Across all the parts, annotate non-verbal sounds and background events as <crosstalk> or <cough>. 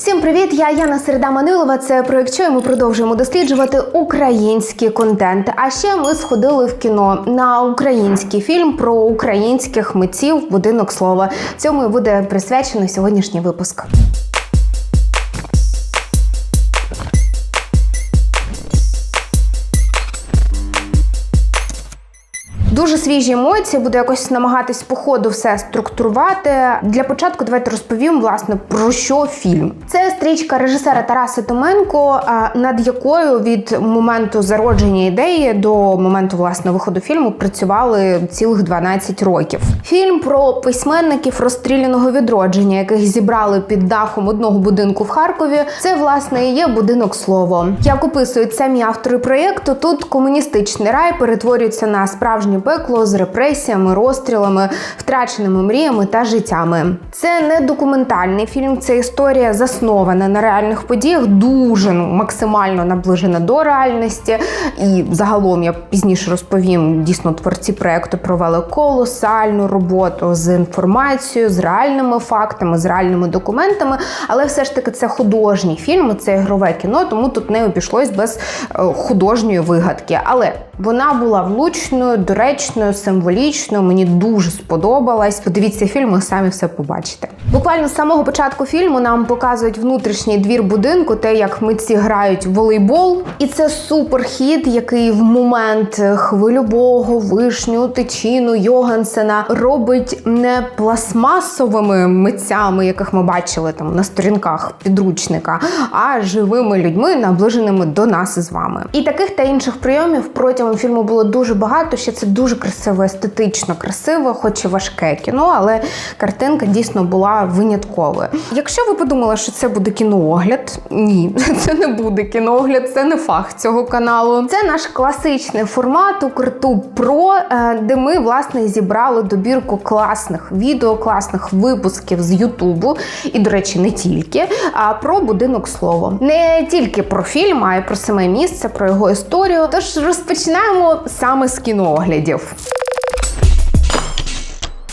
Всім привіт! Я Яна Середа Манилова. Це проект «Що?» Ми продовжуємо досліджувати український контент. А ще ми сходили в кіно на український фільм про українських митців Будинок слова. Цьому і буде присвячено сьогоднішній випуск. Свіжі емоції, буду якось намагатись по ходу все структурувати. Для початку давайте розповім власне про що фільм. Це стрічка режисера Тараса Томенко, над якою від моменту зародження ідеї до моменту власне виходу фільму працювали цілих 12 років. Фільм про письменників розстріляного відродження, яких зібрали під дахом одного будинку в Харкові. Це власне і є будинок слово. Як описують самі автори проєкту, тут комуністичний рай перетворюється на справжнє пекло з репресіями, розстрілами, втраченими мріями та життями. Це не документальний фільм, це історія заснована на реальних подіях, дуже ну, максимально наближена до реальності. І загалом я пізніше розповім. Дійсно, творці проекту провели колосальну роботу з інформацією, з реальними фактами, з реальними документами. Але все ж таки це художній фільм, це ігрове кіно, тому тут не обійшлось без е, художньої вигадки. Але вона була влучною, доречною, символічною. Мені дуже сподобалась. Подивіться фільм, і самі все побачите. Буквально з самого початку фільму нам показують внутрішній двір будинку, те, як митці грають в волейбол, і це суперхід, який в момент хвильового вишню, тичину, Йогансена робить не пластмасовими митцями, яких ми бачили там на сторінках підручника, а живими людьми, наближеними до нас із вами. І таких та інших прийомів протягом фільму було дуже багато. Ще це дуже красиво, естетично красиво, хоч і важке кіно, але картинка дійсно була винятковою. Якщо ви подумали, що це буде кіноогляд, ні, <laughs> це не буде кіноогляд, це не фах цього каналу. Це наш класичний формат Укртуб Про, е, де ми власне зібрали добірку класних відео, класних випусків з Ютубу. І, до речі, не тільки, а про будинок слово. Не тільки про фільм, а й про саме місце, про його історію. Тож розпочинаємо саме з кінооглядів.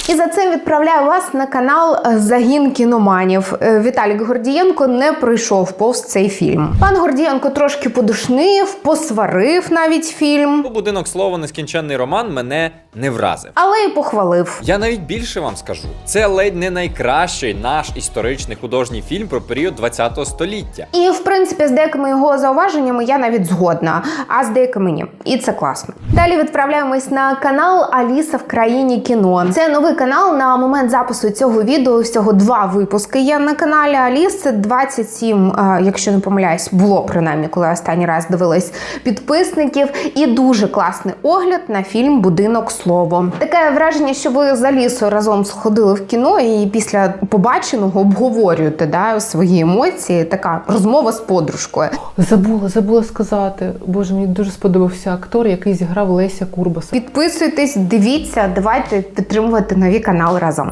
І за цим відправляю вас на канал Загін кіноманів. Е, Віталік Гордієнко не пройшов повз цей фільм. Пан Гордієнко трошки подушнив, посварив навіть фільм, У будинок слова нескінченний роман мене не вразив. але й похвалив. Я навіть більше вам скажу. Це ледь не найкращий наш історичний художній фільм про період 20 століття. І в принципі з деякими його зауваженнями я навіть згодна, а з деякими ні. І це класно. Далі відправляємось на канал Аліса в країні кіно. Це новий канал. На момент запису цього відео всього два випуски є на каналі Аліси. 27, е, якщо не помиляюсь, було принаймні, коли останній раз дивилась підписників. І дуже класний огляд на фільм Будинок слово. Таке враження, що ви з Алісою разом сходили в кіно і після побаченого обговорюєте да, свої емоції. Така розмова з подружкою. Забула, забула сказати. Боже, мені дуже сподобався актор, який зіграв Леся Курбаса. Підписуйтесь, дивіться, давайте підтримувати нові канали разом.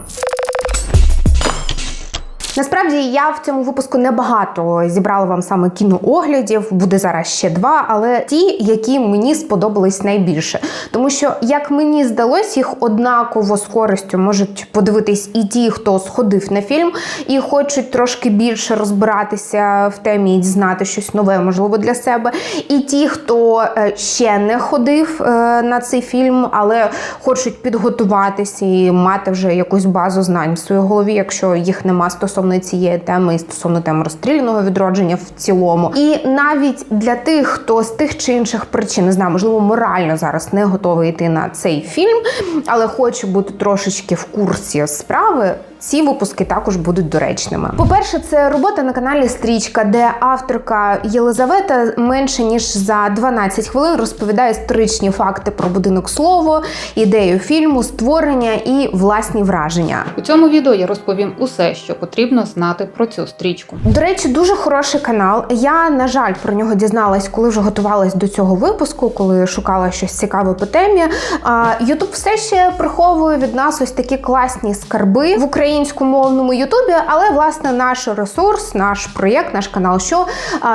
Насправді я в цьому випуску небагато зібрала вам саме кінооглядів. Буде зараз ще два, але ті, які мені сподобались найбільше. Тому що, як мені здалось, їх однаково з користю можуть подивитись і ті, хто сходив на фільм, і хочуть трошки більше розбиратися в темі і знати щось нове, можливо, для себе. І ті, хто е, ще не ходив е, на цей фільм, але хочуть підготуватися і мати вже якусь базу знань в своїй голові, якщо їх нема стосовно цієї теми і стосовно теми розстріляного відродження в цілому. І навіть для тих, хто з тих чи інших причин не знаю, можливо, морально зараз не готовий йти на цей фільм, але хоче бути трошечки в курсі справи. Ці випуски також будуть доречними. По-перше, це робота на каналі Стрічка, де авторка Єлизавета менше ніж за 12 хвилин розповідає історичні факти про будинок слово, ідею фільму, створення і власні враження. У цьому відео я розповім усе, що потрібно знати про цю стрічку. До речі, дуже хороший канал. Я, на жаль, про нього дізналась, коли вже готувалась до цього випуску, коли шукала щось цікаве по темі. А Ютуб все ще приховує від нас ось такі класні скарби в Україні. Українськомовному Ютубі, але власне наш ресурс, наш проєкт, наш канал, що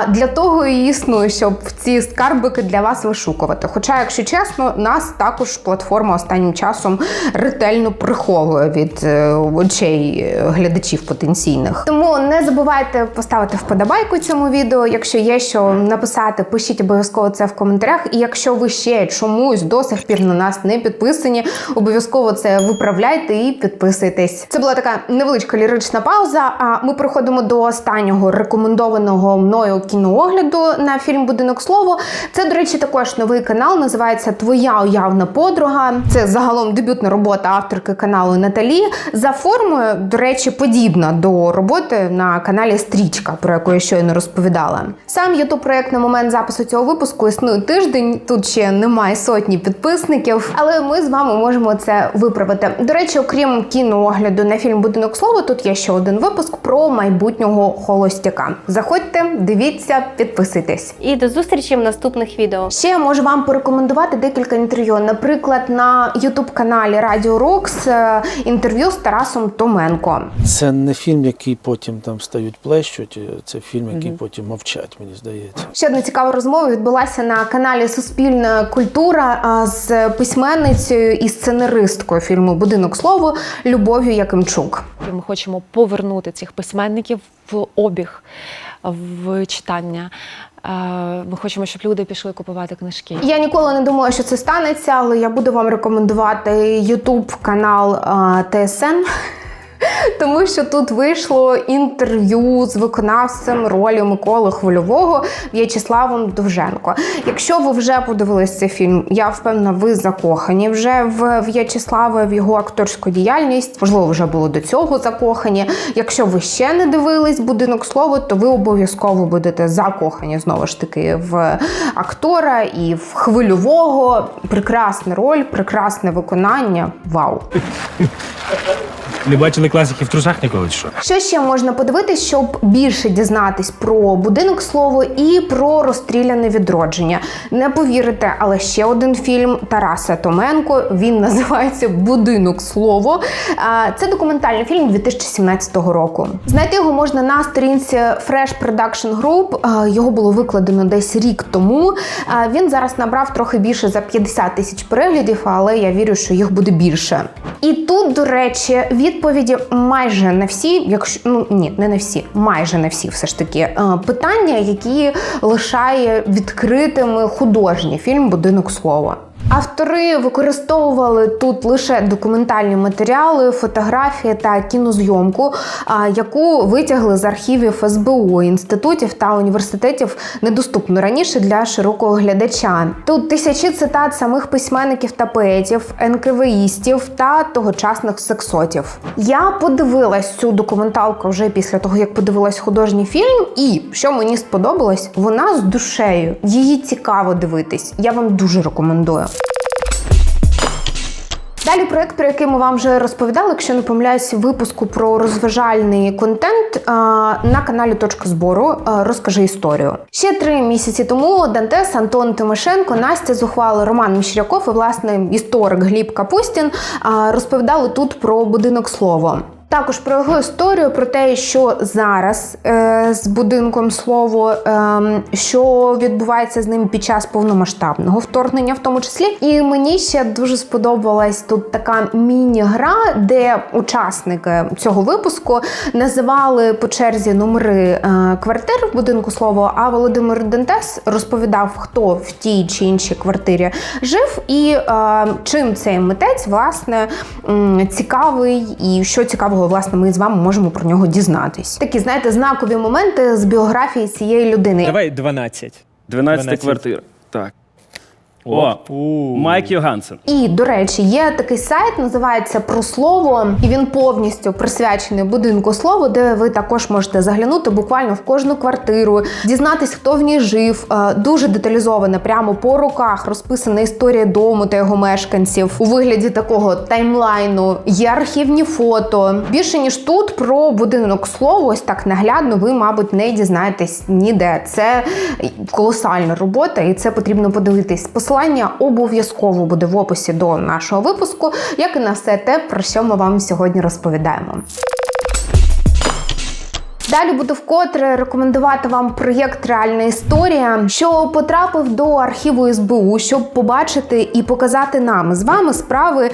для того і існує, щоб ці скарбики для вас вишукувати. Хоча, якщо чесно, нас також платформа останнім часом ретельно приховує від е, очей е, глядачів потенційних. Тому не забувайте поставити вподобайку цьому відео. Якщо є що написати, пишіть обов'язково це в коментарях. І якщо ви ще чомусь до сих пір на нас не підписані, обов'язково це виправляйте і підписуйтесь. Це була така невеличка лірична пауза. А ми переходимо до останнього рекомендованого мною кіноогляду на фільм Будинок слово. Це, до речі, також новий канал. Називається Твоя уявна подруга. Це загалом дебютна робота авторки каналу Наталі. За формою, до речі, подібна до роботи на каналі Стрічка, про яку я щойно розповідала. Сам ютуб проект на момент запису цього випуску існує тиждень. Тут ще немає сотні підписників, але ми з вами можемо це виправити. До речі, окрім кіноогляду на фільм Будинок слова, тут є ще один випуск про майбутнього холостяка. Заходьте, дивіться, підписуйтесь. І до зустрічі в наступних відео. Ще я можу вам порекомендувати декілька інтерв'ю. Наприклад, на ютуб каналі Радіо Рокс е, інтерв'ю з Тарасом Томенко. Це не фільм, який потім там стають плещуть. Це фільм, який потім мовчать, мені здається. Ще одна цікава розмова відбулася на каналі Суспільна культура а, з письменницею і сценаристкою фільму Будинок слово Любов'ю Якимчук. Ми хочемо повернути цих письменників в обіг, в читання. Е, Ми хочемо, щоб люди пішли купувати книжки. Я ніколи не думала, що це станеться, але я буду вам рекомендувати YouTube канал а, ТСН. Тому що тут вийшло інтерв'ю з виконавцем ролі Миколи Хвильового В'ячеславом Довженко. Якщо ви вже подивились цей фільм, я впевнена, ви закохані вже в В'ячеслава, в його акторську діяльність. Можливо, вже були до цього закохані. Якщо ви ще не дивились будинок слова, то ви обов'язково будете закохані знову ж таки в актора і в хвильового. Прекрасна роль, прекрасне виконання. Вау! Не бачили класиків в трусах ніколи чи що? Що ще можна подивитись, щоб більше дізнатись про будинок слово і про розстріляне відродження? Не повірите, але ще один фільм Тараса Томенко. Він називається Будинок слово. Це документальний фільм 2017 року. Знайти його можна на сторінці Fresh Production Group. Його було викладено десь рік тому. Він зараз набрав трохи більше за 50 тисяч переглядів, але я вірю, що їх буде більше. І тут, до речі, відповіді майже на всі, якщо ну ні, не на всі, майже на всі, все ж таки е, питання, які лишає відкритими художній фільм Будинок слова. Автори використовували тут лише документальні матеріали, фотографії та кінозйомку, яку витягли з архівів СБУ, інститутів та університетів, недоступно раніше для широкого глядача. Тут тисячі цитат самих письменників та поетів, НКВІстів та тогочасних сексотів. Я подивилась цю документалку вже після того, як подивилась художній фільм, і що мені сподобалось, вона з душею. Її цікаво дивитись. Я вам дуже рекомендую. Далі проект, про який ми вам вже розповідали, якщо не помиляюсь, випуску про розважальний контент на каналі Точка збору. Розкажи історію. Ще три місяці тому Дантес, Антон Тимошенко, Настя Зухвало, Роман Міщряков і власне історик Гліб Капустін розповідали тут про будинок слово. Також про його історію, про те, що зараз е, з будинком слово, е, що відбувається з ним під час повномасштабного вторгнення, в тому числі. І мені ще дуже сподобалась тут така міні-гра, де учасники цього випуску називали по черзі номери е, квартир в будинку слово. А Володимир Дентес розповідав, хто в тій чи іншій квартирі жив, і е, чим цей митець власне цікавий, і що цікавого власне ми з вами можемо про нього дізнатись. Такі знаєте знакові моменти з біографії цієї людини. Давай 12. 12 12. квартир. Так. О, Майк Йогансен. І до речі, є такий сайт, називається про слово, і він повністю присвячений будинку слово, де ви також можете заглянути буквально в кожну квартиру, дізнатись, хто в ній жив. Е, Дуже деталізована, прямо по руках розписана історія дому та його мешканців у вигляді такого таймлайну. Є архівні фото. Більше ніж тут про будинок слово, ось так наглядно, ви, мабуть, не дізнаєтесь ніде. Це колосальна робота, і це потрібно подивитись. Посилання обов'язково буде в описі до нашого випуску, як і на все те, про що ми вам сьогодні розповідаємо. Далі буду вкотре рекомендувати вам проєкт Реальна історія, що потрапив до архіву СБУ, щоб побачити і показати нам з вами справи,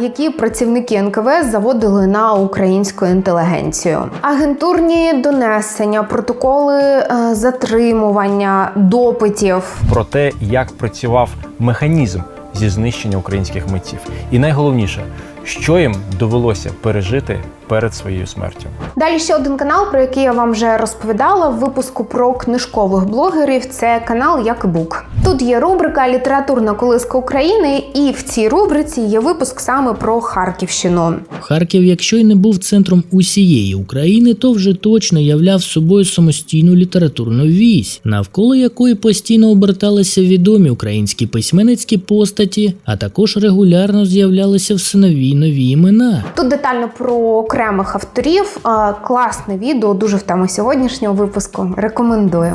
які працівники НКВС заводили на українську інтелігенцію. Агентурні донесення, протоколи е, затримування, допитів. про те, як працював механізм зі знищення українських митців. І найголовніше, що їм довелося пережити перед своєю смертю. Далі ще один канал, про який я вам вже розповідала в випуску про книжкових блогерів. Це канал Як Бук. Тут є рубрика Літературна колиска України, і в цій рубриці є випуск саме про Харківщину. Харків, якщо й не був центром усієї України, то вже точно являв собою самостійну літературну вісь, навколо якої постійно оберталися відомі українські письменницькі постаті, а також регулярно з'являлися все нові й нові імена. Тут детально про окремих авторів. Класне відео, дуже в тему сьогоднішнього випуску. Рекомендую.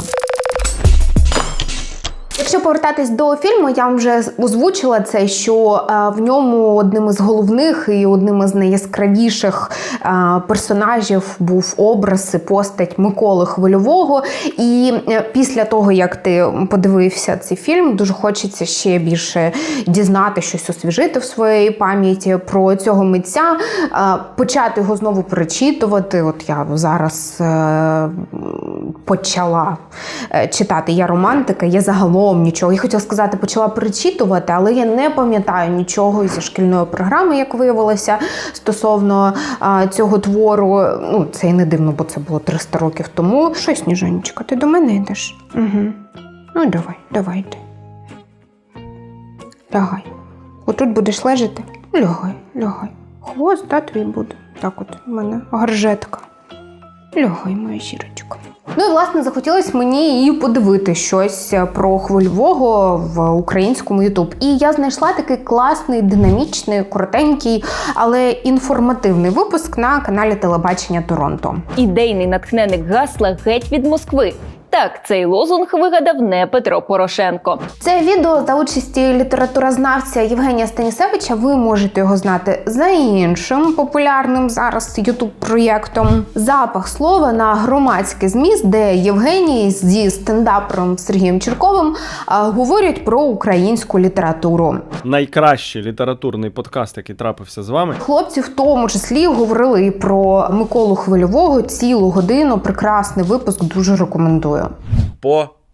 Якщо повертатись до фільму, я вам вже озвучила це, що е, в ньому одним із головних і одним із найяскравіших е, персонажів був образ і постать Миколи Хвильового. І е, після того, як ти подивився цей фільм, дуже хочеться ще більше дізнати щось освіжити в своїй пам'яті про цього митця, почати його знову перечитувати. От я зараз почала е, читати Я романтика, я загалом нічого. Я хотіла сказати, почала перечитувати, але я не пам'ятаю нічого зі шкільної програми, як виявилося, стосовно а, цього твору. Ну, це і не дивно, бо це було 300 років тому. Що, Сніжанечка, ти до мене йдеш? Угу. Ну, давай, давай йди. Лягай. Отут будеш лежати? Лягай, лягай. Хвост, да, твій буде. Так от у мене гаржетка. Лягай, моя зірочка. Ну і власне захотілося мені і подивити щось про хвильового в українському Ютуб. І я знайшла такий класний, динамічний, коротенький, але інформативний випуск на каналі Телебачення Торонто. Ідейний натхненник гасла геть від Москви. Так, цей лозунг вигадав не Петро Порошенко. Це відео за участі літературознавця Євгенія Станісевича. Ви можете його знати за іншим популярним зараз ютуб проєктом Запах слова на громадський зміст, де Євгеній зі стендапером Сергієм Чірковим а, говорять про українську літературу. Найкращий літературний подкаст, який трапився з вами. Хлопці в тому числі говорили і про Миколу Хвильового цілу годину. Прекрасний випуск, дуже рекомендую.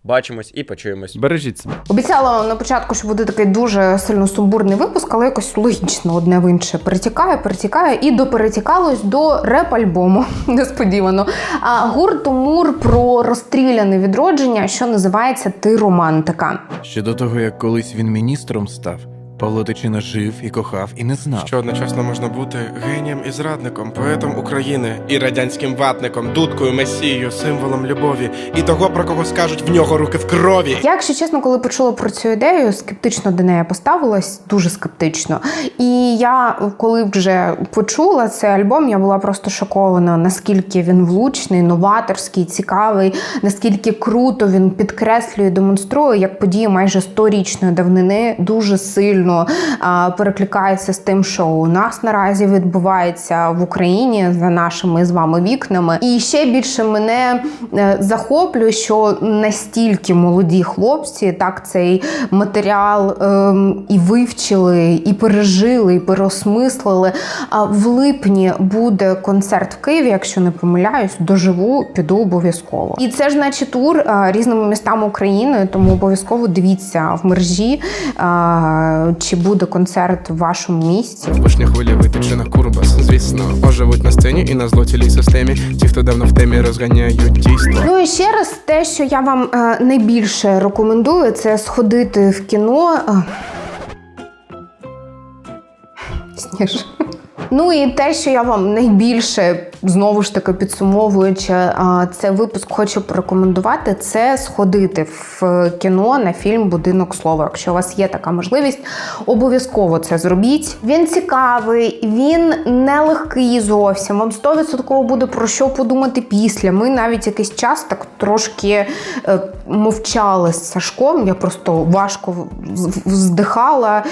Побачимось і почуємось. Бережіть себе. Обіцяла на початку, що буде такий дуже сильно сумбурний випуск, але якось логічно одне в інше перетікає, перетікає і доперетікалось до реп-альбому. <laughs> Несподівано. А гурт Мур про розстріляне відродження, що називається Ти романтика. Ще до того, як колись він міністром став, Павло Тичина жив і кохав, і не знав. Що одночасно можна бути генієм і зрадником, поетом України і радянським ватником, дудкою, месією, символом любові і того, про кого скажуть в нього руки в крові. Я, якщо чесно, коли почула про цю ідею, скептично до неї поставилась, дуже скептично. І я, коли вже почула цей альбом, я була просто шокована, наскільки він влучний, новаторський, цікавий, наскільки круто він підкреслює, демонструє, як події майже сторічної давнини дуже сильно а, перекликається з тим, що у нас наразі відбувається в Україні за нашими з вами вікнами. І ще більше мене е, захоплює, що настільки молоді хлопці так цей матеріал ем, і вивчили, і пережили, і переосмислили. А в липні буде концерт в Києві, якщо не помиляюсь, доживу, піду обов'язково. І це ж наче тур е, різними містами України, тому обов'язково дивіться в мережі, е, чи буде концерт в вашому місті. Вишня хвиля витичена курбас, звісно, оживуть на сцені і на злотілій системі. Ті, хто давно в темі розганяють дійсно. Ну і ще раз, те, що я вам е, найбільше рекомендую, це сходити в кіно. Е, Сніж. Ну і те, що я вам найбільше знову ж таки підсумовуючи цей випуск, хочу порекомендувати, це сходити в кіно на фільм Будинок слова. Якщо у вас є така можливість, обов'язково це зробіть. Він цікавий, він нелегкий зовсім. Вам 100% буде про що подумати після. Ми навіть якийсь час так трошки е, мовчали з Сашком. Я просто важко вздихала.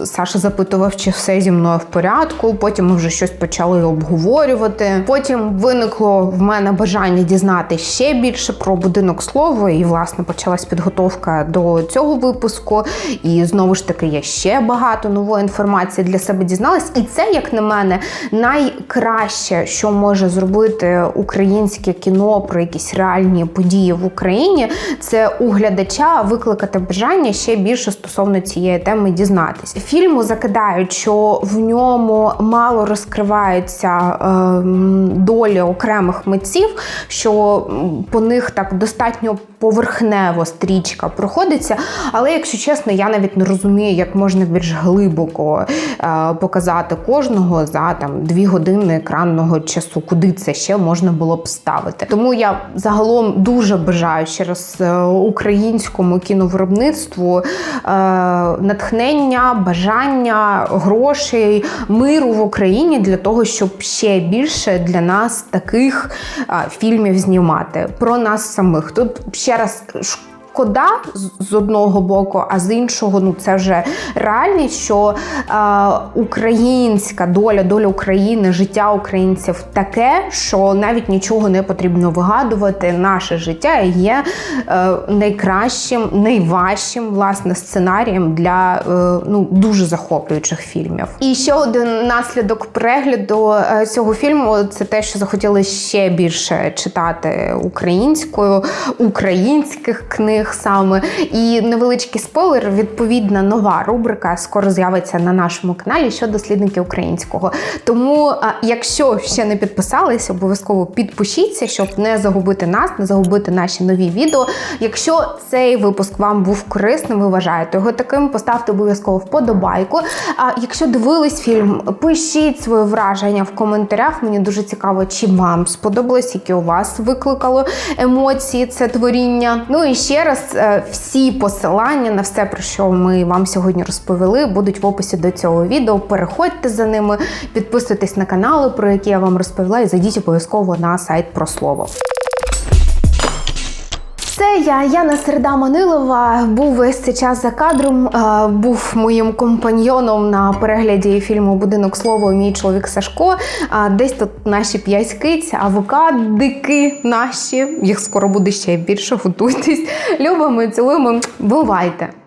Е, Саша запитував, чи все зі мною в порядку. Потім ми вже щось почали обговорювати. Потім виникло в мене бажання дізнати ще більше про будинок слова, і власне почалась підготовка до цього випуску. І знову ж таки, я ще багато нової інформації для себе дізналась. І це, як на мене, найкраще, що може зробити українське кіно про якісь реальні події в Україні, це у глядача викликати бажання ще більше стосовно цієї теми дізнатися. Фільму закидають, що в ньому мало розкриваються ем, долі окремих митців, що по них так достатньо поверхнево стрічка проходиться. Але якщо чесно, я навіть не розумію, як можна більш глибоко е, показати кожного за там дві години екранного часу, куди це ще можна було б ставити. Тому я загалом дуже бажаю ще раз е, українському кіновиробництву е, натхнення, бажання, грошей, миру в Україні для того, щоб ще більше для нас таких фільмів знімати про нас самих. Тут ще раз. Шкода з- з одного боку, а з іншого, ну це вже реальність, що е, українська доля, доля України, життя українців таке, що навіть нічого не потрібно вигадувати. Наше життя є е, найкращим, найважчим власне сценарієм для е, ну дуже захоплюючих фільмів. І ще один наслідок перегляду е, цього фільму це те, що захотіли ще більше читати українською, українських книг саме. І невеличкий спойлер, відповідна нова рубрика скоро з'явиться на нашому каналі щодо дослідники українського. Тому, якщо ще не підписались, обов'язково підпишіться, щоб не загубити нас, не загубити наші нові відео. Якщо цей випуск вам був корисним, ви вважаєте його таким, поставте обов'язково вподобайку. А якщо дивились фільм, пишіть своє враження в коментарях. Мені дуже цікаво, чи вам сподобалось, які у вас викликало емоції це творіння. Ну і ще раз е, всі посилання на все, про що ми вам сьогодні розповіли, будуть в описі до цього відео. Переходьте за ними, підписуйтесь на канали, про які я вам розповіла, і зайдіть обов'язково на сайт про слово. Це я, Яна Середа Манилова. Був весь цей час за кадром, е, був моїм компаньйоном на перегляді фільму Будинок слово мій чоловік Сашко. А десь тут наші п'ять киць, авокадики наші. Їх скоро буде ще більше. <laughs> Готуйтесь. Любимо, цілуємо. Бувайте!